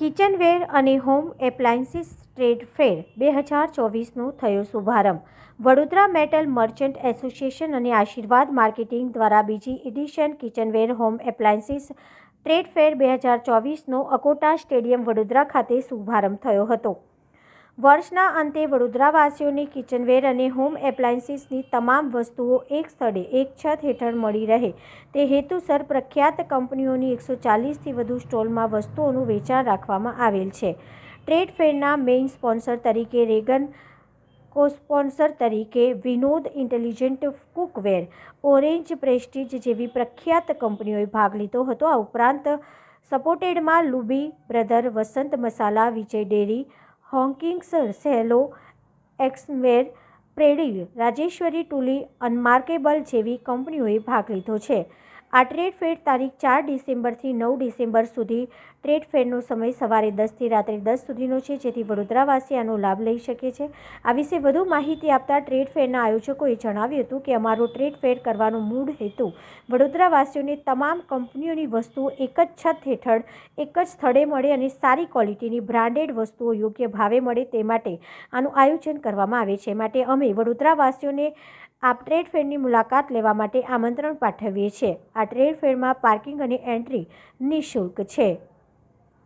Kitchenware અને home appliances trade fair બે હજાર ચોવીસનો થયો શુભારંભ. વડોદરા મેટલ મર્ચન્ટ એસોસિએશન અને આશીર્વાદ માર્કેટિંગ દ્વારા બીજી edition kitchenware home appliances trade fair બે હજાર ચોવીસનો અકોટા સ્ટેડિયમ વડોદરા ખાતે શુભારંભ થયો હતો. વર્ષના અંતે વડોદરાવાસીઓને કિચનવેર અને હોમ એપ્લાયન્સીસની તમામ વસ્તુઓ એક સ્થળે એક છત હેઠળ મળી રહે. તે હેતુસર પ્રખ્યાત કંપનીઓની એકસો ચાલીસથી વધુ સ્ટોલમાં વસ્તુઓનું વેચાણ રાખવામાં આવેલ છે. ટ્રેડ ફેરના મેઇન સ્પોન્સર તરીકે રેગન કોસ્પોન્સર તરીકે Vinod Intelligent Cookware Orange Prestige જેવી પ્રખ્યાત કંપનીઓએ ભાગ લીધો હતો. આ ઉપરાંત સપોર્ટેડમાં લુબી બ્રધર વસંત મસાલા, વિજય ડેરી હોંકિંગ્સ સેલો એક્સવેર પ્રેડિલ રાજેશ્વરી ટુલી અનમાર્કેબલ જેવી કંપનીઓએ ભાગ લીધો છે. આ ટ્રેડ ફેર તારીખ ચાર ડિસેમ્બરથી નવ ડિસેમ્બર સુધી ટ્રેડ ફેરનો સમય સવારે દસથી રાત્રે દસ સુધીનો છે, જેથી વડોદરાવાસી આનો લાભ લઈ શકે છે. આ વિશે વધુ માહિતી આપતા ટ્રેડ ફેરના આયોજકોએ જણાવ્યું હતું કે અમારો ટ્રેડ ફેર કરવાનો મૂળ હેતુ વડોદરાવાસીઓને તમામ કંપનીઓની વસ્તુઓ એક જ છત હેઠળ, એક જ સ્થળે મળે અને સારી ક્વોલિટીની બ્રાન્ડેડ વસ્તુઓ યોગ્ય ભાવે મળે તે માટે આનું આયોજન કરવામાં આવે છે. માટે અમે વડોદરાવાસીઓને આ ટ્રેડ ફેરની મુલાકાત લેવા માટે આમંત્રણ પાઠવીએ છીએ. આ ટ્રેડ ફેરમાં પાર્કિંગ અને એન્ટ્રી નિઃશુલ્ક છે.